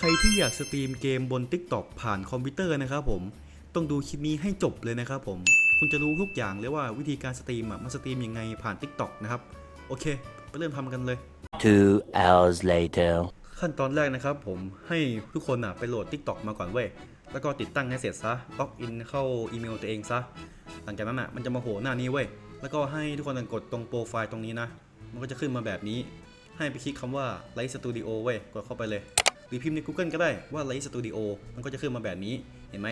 ใครที่อยากสตรีมเกมบน TikTok ผ่านคอมพิวเตอร์นะครับผม ต้องดูคลิปนี้ให้จบเลยนะครับผม คุณจะรู้ทุกอย่างเลยว่าวิธีการสตรีมอะมันสตรีมยังไงผ่าน TikTok นะครับ โอเค ไปเริ่มทำกันเลย Two hours later. ขั้นตอนแรกนะครับผมให้ทุกคนอะไปโหลด TikTok มาก่อนเว้ย แล้วก็ติดตั้งให้เสร็จซะล็อกอินเข้าอีเมลตัวเองซะ หลังจากนั้นอะมันจะมาโผล่หน้านี้เว้ย แล้วก็ให้ทุกคนกดตรงโปรไฟล์ตรงนี้นะ มันก็จะขึ้นมาแบบนี้ ให้ไปคลิกคำว่า Light Studio เว้ย กดเข้าไปเลย หรือพิมพ์ใน Google ก็ได้ว่า Light Studio มันก็จะขึ้นมาแบบนี้เห็นไหม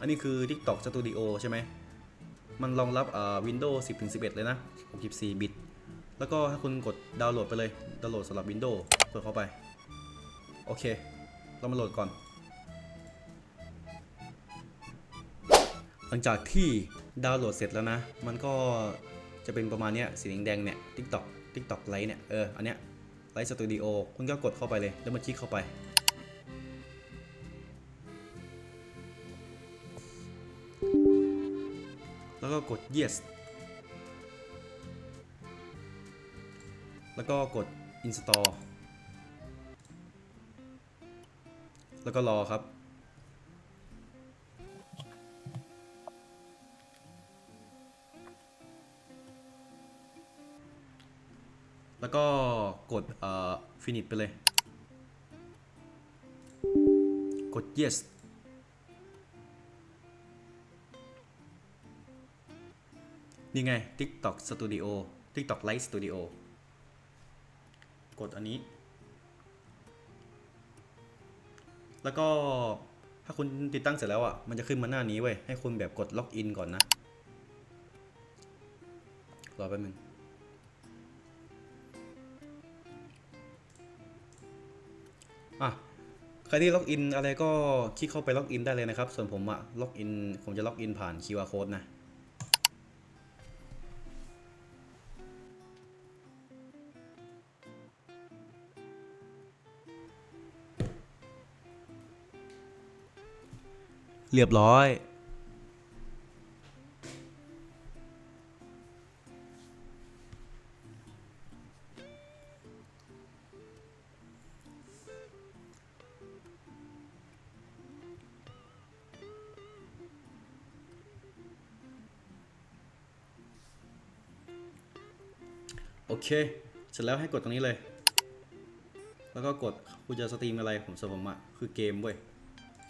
อันนี้คือ TikTok Studio ใช่ไหม มันรองรับอ่า Windows 10-11 เลยนะ 64 บิต แล้วก็ให้คุณกดดาวน์โหลดไปเลย ดาวน์โหลดสำหรับ Windows กดเข้าไป โอเค เรามาโหลดก่อน หลังจากที่ดาวน์โหลดเสร็จแล้วนะ มันก็จะเป็นประมาณเนี้ยสีแดงๆเนี่ย TikTok TikTok Lite เนี่ย เออ อันเนี้ย ไลฟ์สตูดิโอคุณก็กดเข้าไปเลย แล้วมันคลิกเข้าไป แล้วก็กด yes แล้วก็กด install แล้วก็รอครับ ก็กดเอ่อ finish ไปเลย กด yes นี่ไง TikTok Studio TikTok Lite Studio กดอันนี้ แล้วก็ถ้าคุณติดตั้งเสร็จแล้วอะ มันจะขึ้นมาหน้านี้เว้ย ให้คุณแบบกดล็อกอินก่อนนะ รอแป๊บนึง อะใครที่ล็อกอินอะไรก็คลิกเข้าไปล็อกอินได้เลยนะครับ ส่วนผมอะล็อกอินผมจะล็อกอินผ่าน QR code นะเรียบร้อย โอเค เสร็จแล้วให้กดตรงนี้เลย แล้วก็กดคุณจะสตรีมอะไรผมสมมติอะคือเกมเว้ย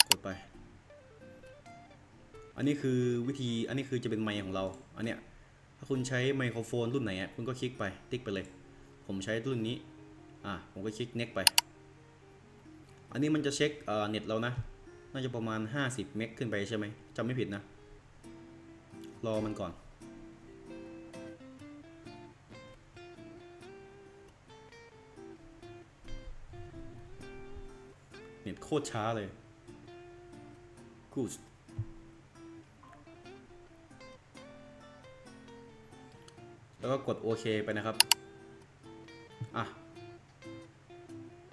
กดไป อันนี้คือวิธี อันนี้คือจะเป็นไมค์ของเรา อันเนี้ย ถ้าคุณใช้ไมโครโฟนรุ่นไหนอะคุณก็คลิกไป ติ๊กไปเลย ผมใช้รุ่นนี้ อะ ผมก็คลิก next ไป อันนี้มันจะเช็คเอ่เน็ตเรานะ น่าจะประมาณ 50 เมกขึ้นไปใช่ไหมจำไม่ผิดนะ รอมันก่อน ตโคตรช้าเลยกูดแล้วก็กดโอเคไปนะครับ อะ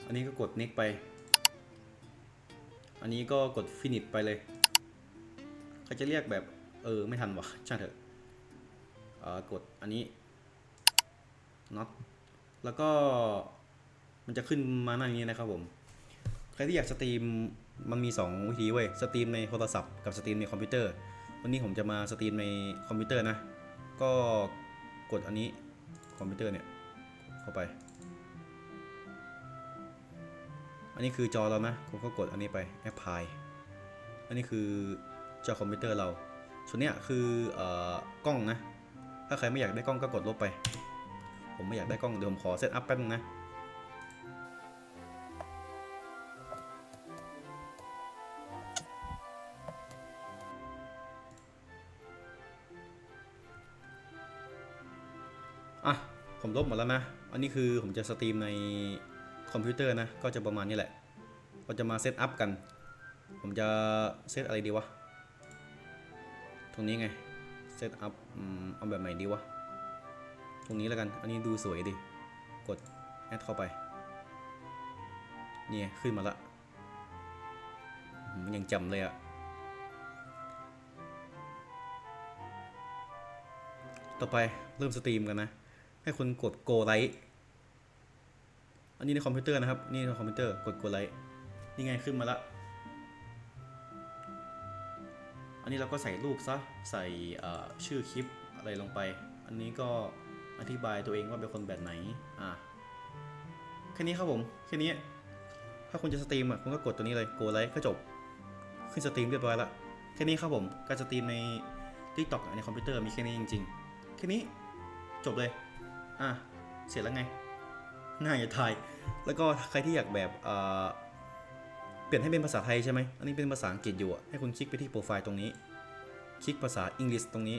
อันนี้ก็กด next ไป อันนี้ก็กด finish ไปเลยเขาจะเรียกแบบ เออ ไม่ทันวะช่างเถอะอ่อกดอันนี้ not แล้วก็มันจะขึ้นมาหน้านี้นะครับผม ครที่อยากสตรีมมันมี 2 วิธีเว้ยสตรีมในโทรศัพท์กับสตรีมในคอมพิวเตอร์ วันนี้ผมจะมาสตรีมในคอมพิวเตอร์นะ ก็กดอันนี้คอมพิวเตอร์เนี่ยเข้าไป อันนี้คือจอเรานะผมก็กดอันนี้ไป Apply อันนี้คือจอคอมพิวเตอร์เรา ส่วนเนี้ยคือเอ่อกล้องนะ ถ้าใครไม่อยากได้กล้องก็กดลบไป ผมไม่อยากได้กล้องเดี๋ยวผมขอเซตอัพแป๊บนึงนะ อะผมลบหมดแล้วนะ อันนี้คือผมจะสตรีมในคอมพิวเตอร์นะ ก็จะประมาณนี้แหละ เราจะมาเซตอัพกัน ผมจะเซตอะไรดีวะ ตรงนี้ไง เซตอัพเอาแบบไหนดีวะ ตรงนี้แล้วกัน อันนี้ดูสวยดิ กดแอดเข้าไปนี่ไงขึ้นมาละยังจำเลยอะต่อไปเริ่มสตรีมกันนะ ให้คุณกด go light อันนี้ในคอมพิวเตอร์นะครับ นี่ในคอมพิวเตอร์กด go light นี่ไงขึ้นมาละ อันนี้เราก็ใส่รูปซะ ใส่ชื่อคลิปอะไรลงไป อันนี้ก็อธิบายตัวเองว่าเป็นคนแบบไหน อะ แค่นี้ครับผม แค่นี้ ถ้าคุณจะสตรีมอะ คุณก็กดตัวนี้เลย โกไลค์ก็จบ ขึ้นสตรีมเรียบร้อยละ แค่นี้ครับผม การสตรีมใน TikTok ในคอมพิวเตอร์มีแค่นี้จริง ๆ แค่นี้จบเลย อะเสร็จแล้วไงง่ายจะถ่าย แล้วก็ใครที่อยากแบบเปลี่ยนให้เป็นภาษาไทยใช่ไหมอันนี้เป็นภาษาอังกฤษอยู่ให้คุณคลิกไปที่โปรไฟล์ตรงนี้ คลิกภาษาอังกฤษตรงนี้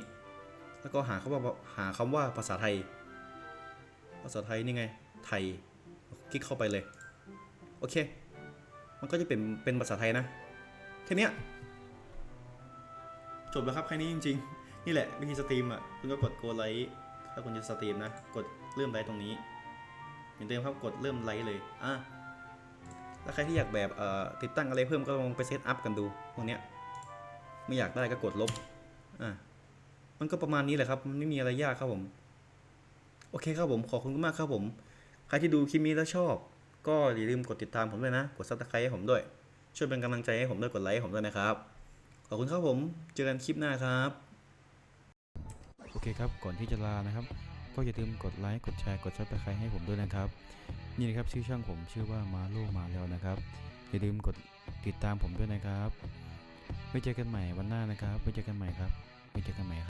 แล้วก็หาคำว่าหาคำว่าภาษาไทย ภาษาไทยนี่ไง ไทย คลิกเข้าไปเลย โอเค มันก็จะเป็นเป็นภาษาไทยนะ แค่นี้จบแล้วครับแค่นี้จริง ๆ นี่แหละวิธีสตรีมอะ คุณก็กดโกไลค์ ถ้าคุณจะสตรีมนะ กดเริ่มไลค์ตรงนี้เหมือนเดิมครับกดเริ่มไลค์เลยอะแล้วใครที่อยากแบบเอ่อติดตั้งอะไรเพิ่มก็ลองไปเซตอัพกันดูพวกเนี้ยไม่อยากได้ก็กดลบอะมันก็ประมาณนี้แหละครับมันไม่มีอะไรยากครับผม โอเคครับผมขอบคุณมากครับผม ใครที่ดูคลิปนี้แล้วชอบ ก็อย่าลืมกดติดตามผมด้วยนะ กดซับสไครต์ให้ผมด้วย ช่วยเป็นกำลังใจให้ผมด้วยกดไลค์ให้ผมด้วยนะครับ ขอบคุณครับผม เจอกันคลิปหน้าครับ โอเคครับ ก่อนที่จะลานะครับ ก็อย่าลืมกดไลค์ กดแชร์ กดซับสไครต์ให้ผมด้วยนะครับ นี่นะครับชื่อช่องผมชื่อว่ามาโลมาแล้วนะครับ อย่าลืมกดติดตามผมด้วยนะครับไว้เจอกันใหม่วันหน้านะครับไว้เจอกันใหม่ครับไว้เจอกันใหม่ครับ